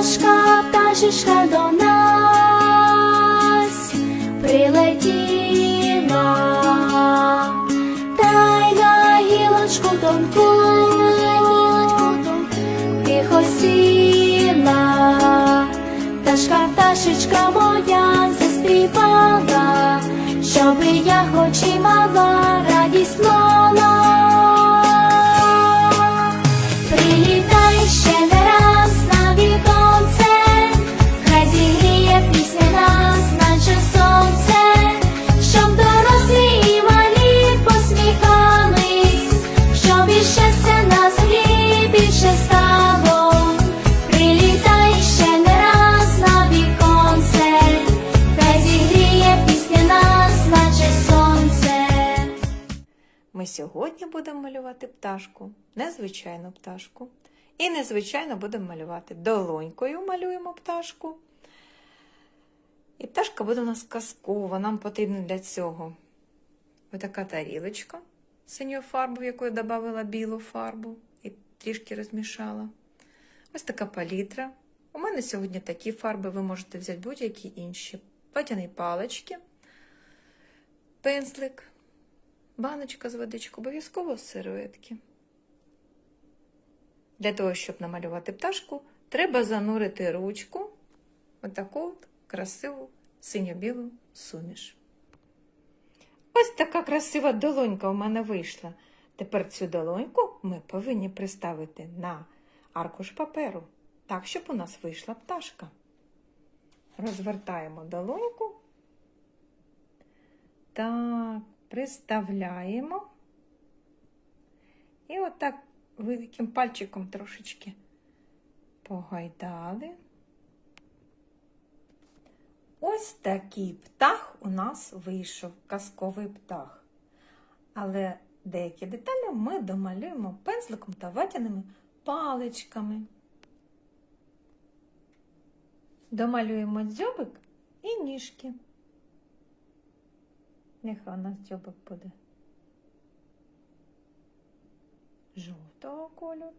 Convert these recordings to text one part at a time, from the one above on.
пташка, пташечка до нас прилетіла, та на гілочку тонку, тихо сіла, Ми сьогодні будемо малювати пташку, незвичайну пташку. І незвичайно будемо малювати долонькою малюємо пташку. І пташка буде у нас казкова. Нам потрібно для цього ось така тарілочка синьою фарбою, яку я додала білу фарбу і трішки розмішала. Ось така палітра. У мене сьогодні такі фарби, ви можете взяти будь-які інші. Ватяні палички, пензлик, баночка з водичкою, обов'язково з серветки. Для того, щоб намалювати пташку, треба занурити ручку в таку от красиву синьо-білу суміш. Ось така красива долонька у мене вийшла. Тепер цю долоньку ми повинні приставити на аркуш паперу, так, щоб у нас вийшла пташка. Розвертаємо долоньку. Так, приставляємо. І отак великим пальчиком трошечки погайдали. Ось такий птах у нас вийшов, казковий птах. Але деякі деталі ми домалюємо пензликом та ватяними паличками. Домалюємо дзьобик і ніжки. Нехай у нас дзьобик буде жовтого кольору.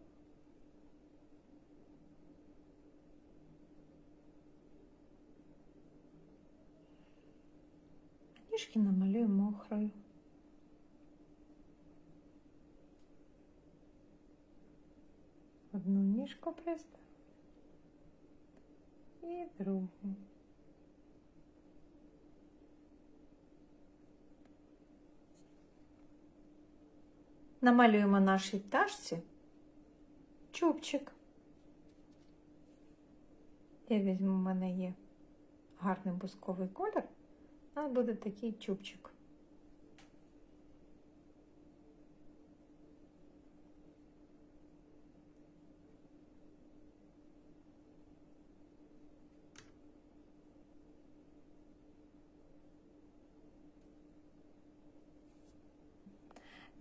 Ніжки намалюємо мохрою. Одну ніжку пристав і другу. Намалюємо нашій пташці чубчик. Я візьму, в мене є гарний бусковий колір. У нас буде такий чубчик.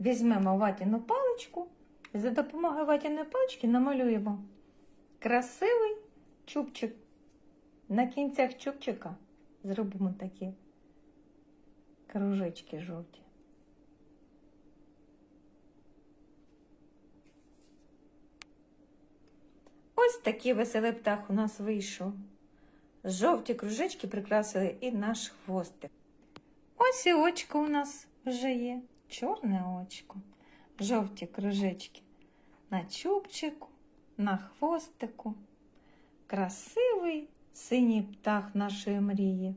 Візьмемо ватяну паличку і за допомогою ватяної палички намалюємо красивий чубчик. На кінцях чубчика зробимо такі кружечки жовті. Ось такий веселий птах у нас вийшов. Жовті кружечки прикрасили і наш хвостик. Ось і очко у нас вже є. Чорне очко, жовті кружечки на чубчику, на хвостику. Красивий синій птах нашої мрії.